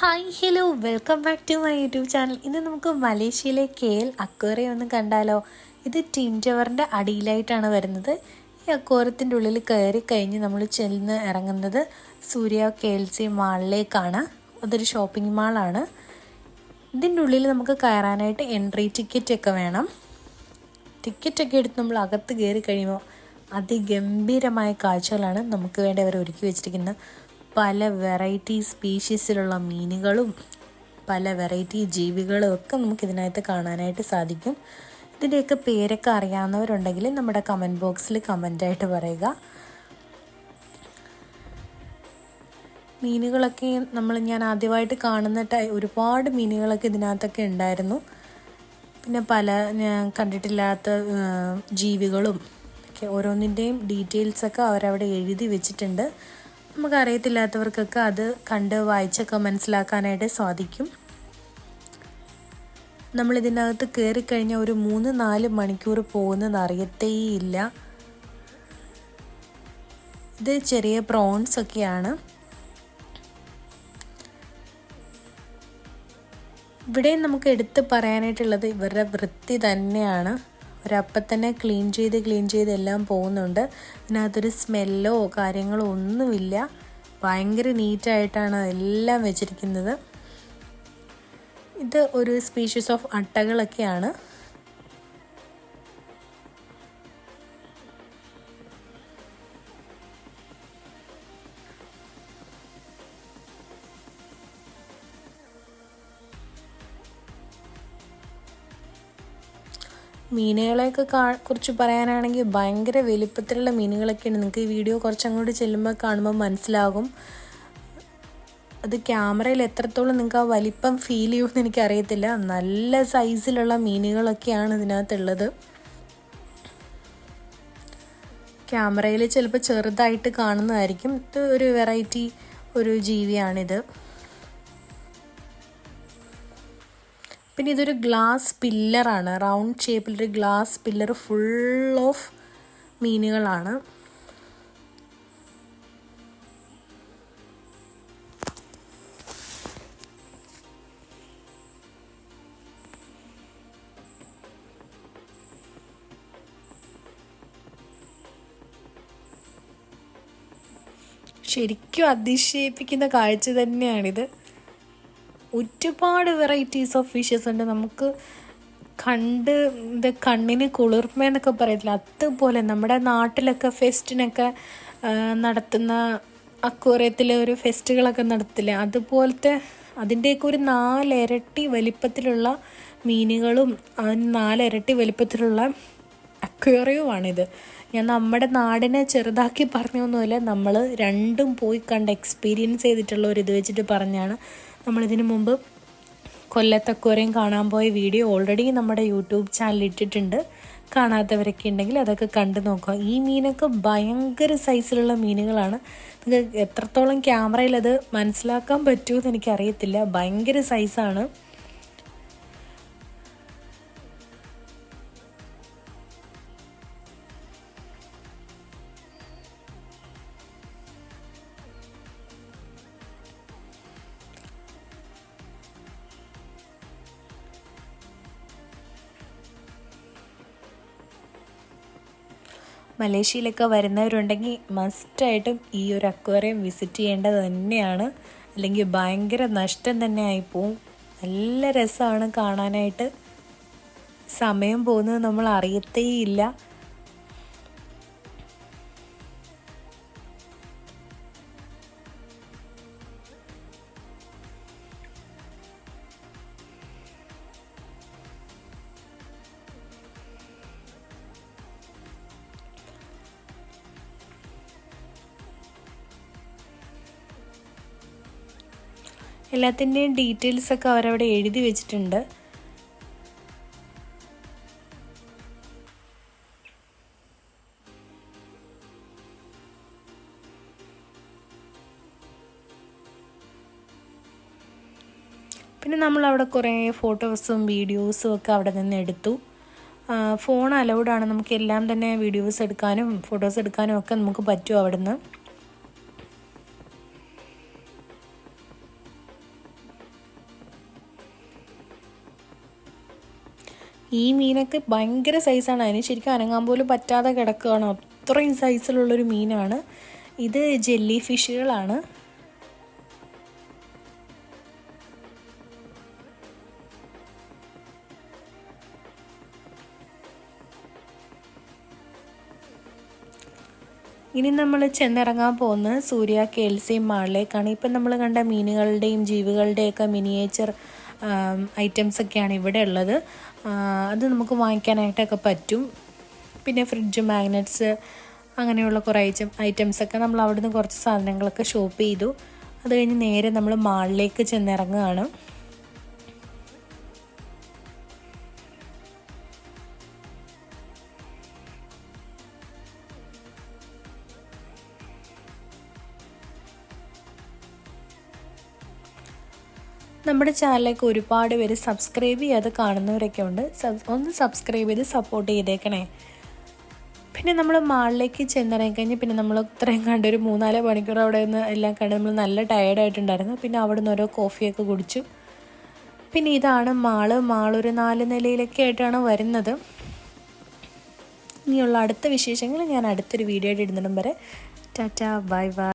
Hi hello welcome back to my YouTube channel. ഇന്ന് നമുക്ക് മലേഷ്യയിലെ കെ എൽ അക്വേറിയം ഒന്ന് കണ്ടാലോ? ഇത് ടീം ടവറിന്റെ അടിയിലായിട്ടാണ് വരുന്നത്. ഈ അക്വേറിയത്തിന്റെ ഉള്ളിൽ കയറി കഴിഞ്ഞ് നമ്മൾ ചെന്ന് ഇറങ്ങുന്നത് സൂര്യ കെ എൽ സി മാളിലേക്കാണ്. അതൊരു ഷോപ്പിംഗ് മാളാണ് ഇതിന്റെ ഉള്ളിൽ നമുക്ക് കയറാനായിട്ട് എൻട്രി ടിക്കറ്റൊക്കെ വേണം. ടിക്കറ്റൊക്കെ എടുത്ത് നമ്മൾ അകത്ത് കയറി കഴിയുമ്പോൾ അതിഗംഭീരമായ കാഴ്ചകളാണ് നമുക്ക് വേണ്ടി അവർ ഒരുക്കി വെച്ചിരിക്കുന്നത്. പല വെറൈറ്റി സ്പീഷീസിലുള്ള മീനുകളും പല വെറൈറ്റി ജീവികളും ഒക്കെ നമുക്ക് ഇതിനകത്ത് കാണാനായിട്ട് സാധിക്കും. ഇതിന്റെയൊക്കെ പേരൊക്കെ അറിയാവുന്നവരുണ്ടെങ്കിൽ നമ്മുടെ കമന്റ് ബോക്സിൽ കമന്റായിട്ട് പറയുക. മീനുകളൊക്കെ നമ്മൾ ഞാൻ ആദ്യമായിട്ട് കാണുന്ന ടൈ ഒരുപാട് മീനുകളൊക്കെ ഇതിനകത്തൊക്കെ ഉണ്ടായിരുന്നു. പിന്നെ പല ഞാൻ കണ്ടിട്ടില്ലാത്ത ജീവികളും ഒക്കെ ഓരോന്നിന്റെയും ഡീറ്റെയിൽസൊക്കെ അവരവിടെ എഴുതി വെച്ചിട്ടുണ്ട്. നമുക്കറിയത്തില്ലാത്തവർക്കൊക്കെ അത് കണ്ട് വായിച്ചൊക്കെ മനസ്സിലാക്കാനായിട്ട് സാധിക്കും. നമ്മൾ ഇതിനകത്ത് കയറിക്കഴിഞ്ഞാൽ ഒരു മൂന്ന് നാല് മണിക്കൂർ പോകുന്നത് അറിയത്തേയില്ല ഇത് ചെറിയ പ്രോൺസ് ഒക്കെയാണ് ഇവിടെ നമുക്ക് എടുത്ത് പറയാനായിട്ടുള്ളത് ഇവരുടെ വൃത്തി തന്നെയാണ്. അവരപ്പം തന്നെ ക്ലീൻ ചെയ്ത് ക്ലീൻ ചെയ്ത് എല്ലാം പോകുന്നുണ്ട്. അതിനകത്തൊരു സ്മെല്ലോ കാര്യങ്ങളോ ഒന്നുമില്ല. ഭയങ്കര നീറ്റായിട്ടാണ് എല്ലാം വെച്ചിരിക്കുന്നത്. ഇത് ഒരു സ്പീഷീസ് ഓഫ് അട്ടകളൊക്കെയാണ്. മീനുകളെയൊക്കെ കാ കുറിച്ച് പറയാനാണെങ്കിൽ ഭയങ്കര വലിപ്പത്തിലുള്ള മീനുകളൊക്കെയാണ്. നിങ്ങൾക്ക് ഈ വീഡിയോ കുറച്ചങ്ങോട്ട് ചെല്ലുമ്പോൾ കാണുമ്പോൾ മനസ്സിലാകും. അത് ക്യാമറയിൽ എത്രത്തോളം നിങ്ങൾക്ക് ആ വലിപ്പം ഫീൽ ചെയ്യുമെന്ന് എനിക്കറിയത്തില്ല. നല്ല സൈസിലുള്ള മീനുകളൊക്കെയാണ് ഇതിനകത്തുള്ളത്. ക്യാമറയിൽ ചിലപ്പോൾ ചെറുതായിട്ട് കാണുന്നതായിരിക്കും. ഇത് ഒരു വെറൈറ്റി ഒരു ജീവിയാണിത്. പിന്നെ ഇതൊരു ഗ്ലാസ് പില്ലറാണ് റൗണ്ട് ഷേപ്പിലൊരു ഗ്ലാസ് പില്ലർ ഫുൾ ഓഫ് മീനുകളാണ്. ശരിക്കും അതിശയിപ്പിക്കുന്ന കാഴ്ച തന്നെയാണിത്. ഒരുപാട് വെറൈറ്റീസ് ഓഫ് ഫിഷസ് ഉണ്ട്. നമുക്ക് കണ്ട് ഇത് കണ്ണിന് കുളിർമ എന്നൊക്കെ പറയത്തില്ല. അതുപോലെ നമ്മുടെ നാട്ടിലൊക്കെ ഫെസ്റ്റിനൊക്കെ നടത്തുന്ന അക്വേറിയത്തിലെ ഒരു ഫെസ്റ്റുകളൊക്കെ നടത്തില്ല? അതുപോലത്തെ അതിന്റെയൊക്കെ ഒരു നാലിരട്ടി വലിപ്പത്തിലുള്ള മീനുകളും അതിന് നാലിരട്ടി വലിപ്പത്തിലുള്ള അക്വേറിയവുമാണിത്. ഞാൻ നമ്മുടെ നാടിനെ ചെറുതാക്കി പറഞ്ഞൊന്നുമില്ല. നമ്മൾ രണ്ടും പോയി കണ്ട് എക്സ്പീരിയൻസ് ചെയ്തിട്ടുള്ള ഒരു ഇത് വെച്ചിട്ട് പറഞ്ഞാണ്. നമ്മളിതിനു മുമ്പ് കൊല്ലത്തക്കോരയും കാണാൻ പോയ വീഡിയോ ഓൾറെഡി നമ്മുടെ യൂട്യൂബ് ചാനൽ ഇട്ടിട്ടുണ്ട്. കാണാത്തവരൊക്കെ ഉണ്ടെങ്കിൽ അതൊക്കെ കണ്ടു നോക്കുക. ഈ മീനൊക്കെ ഭയങ്കര സൈസിലുള്ള മീനുകളാണ്. നിങ്ങൾക്ക് എത്രത്തോളം ക്യാമറയിൽ അത് മനസ്സിലാക്കാൻ പറ്റുമെന്ന് എനിക്കറിയത്തില്ല. ഭയങ്കര സൈസാണ് മലേഷ്യയിലൊക്കെ വരുന്നവരുണ്ടെങ്കിൽ മസ്റ്റായിട്ടും ഈ ഒരു അക്വേറിയം വിസിറ്റ് ചെയ്യേണ്ടത് തന്നെയാണ്. അല്ലെങ്കിൽ ഭയങ്കര നഷ്ടം തന്നെ ആയിപ്പോവും നല്ല രസമാണ് കാണാനായിട്ട്. സമയം പോകുന്നത് നമ്മൾ അറിയത്തേയില്ല. എല്ലാത്തിന്റെയും ഡീറ്റെയിൽസൊക്കെ അവരവിടെ എഴുതി വെച്ചിട്ടുണ്ട്. പിന്നെ നമ്മൾ അവിടെ കുറേ ഫോട്ടോസും വീഡിയോസും ഒക്കെ അവിടെ നിന്ന് എടുത്തു. ഫോൺ അലൗഡാണ് നമുക്ക് എല്ലാം തന്നെ വീഡിയോസ് എടുക്കാനും ഫോട്ടോസ് എടുക്കാനും ഒക്കെ നമുക്ക് പറ്റും അവിടെ നിന്ന് ഈ മീനൊക്കെ ഭയങ്കര സൈസാണ് അതിന് ശരിക്കും അനങ്ങാൻ പോലും പറ്റാതെ കിടക്കുകയാണ്. അത്രയും സൈസിലുള്ളൊരു മീനാണ്. ഇത് ജെല്ലി ഫിഷുകളാണ് ഇനി നമ്മൾ ചെന്നിറങ്ങാൻ പോകുന്ന സൂര്യ കേൾസിയും മാളിലേക്കാണ്. ഇപ്പം നമ്മൾ കണ്ട മീനുകളുടെയും ജീവികളുടെയൊക്കെ മിനിയേച്ചർ ഐറ്റംസ് ഒക്കെയാണ് ഇവിടെ ഉള്ളത്. അത് നമുക്ക് വാങ്ങിക്കാനായിട്ടൊക്കെ പറ്റും. പിന്നെ ഫ്രിഡ്ജ് മാഗ്നറ്റ്സ് അങ്ങനെയുള്ള കുറേ ഐറ്റം ഐറ്റംസൊക്കെ നമ്മൾ അവിടുന്ന് കുറച്ച് സാധനങ്ങളൊക്കെ ഷോപ്പ് ചെയ്തു. അത് കഴിഞ്ഞ് നേരെ നമ്മൾ മാളിലേക്ക് ചെന്നിറങ്ങുകയാണ്. നമ്മുടെ ചാനലിലേക്ക് ഒരുപാട് പേര് സബ്സ്ക്രൈബ് ചെയ്യാതെ കാണുന്നവരൊക്കെ ഉണ്ട്. ഒന്ന് സബ്സ്ക്രൈബ് ചെയ്ത് സപ്പോർട്ട് ചെയ്തേക്കണേ. പിന്നെ നമ്മൾ മാളിലേക്ക് ചെന്നിറങ്ങി കഴിഞ്ഞ് പിന്നെ നമ്മൾ ഇത്രയും കണ്ട് ഒരു മൂന്നാൽ മണിക്കൂർ അവിടെ നിന്ന് എല്ലാം കണ്ട് നമ്മൾ നല്ല ടയേർഡായിട്ടുണ്ടായിരുന്നു പിന്നെ അവിടെ നിന്ന് ഓരോ കോഫിയൊക്കെ കുടിച്ചു. പിന്നെ ഇതാണ് മാൾ. മാളൊരു നാല് നിലയിലൊക്കെ ആയിട്ടാണ് വരുന്നത്. ഇനിയുള്ള അടുത്ത വിശേഷങ്ങൾ ഞാൻ അടുത്തൊരു വീഡിയോ ആയിട്ട് ഇടുന്നിടം വരെ. ടാറ്റ ബൈ ബൈ.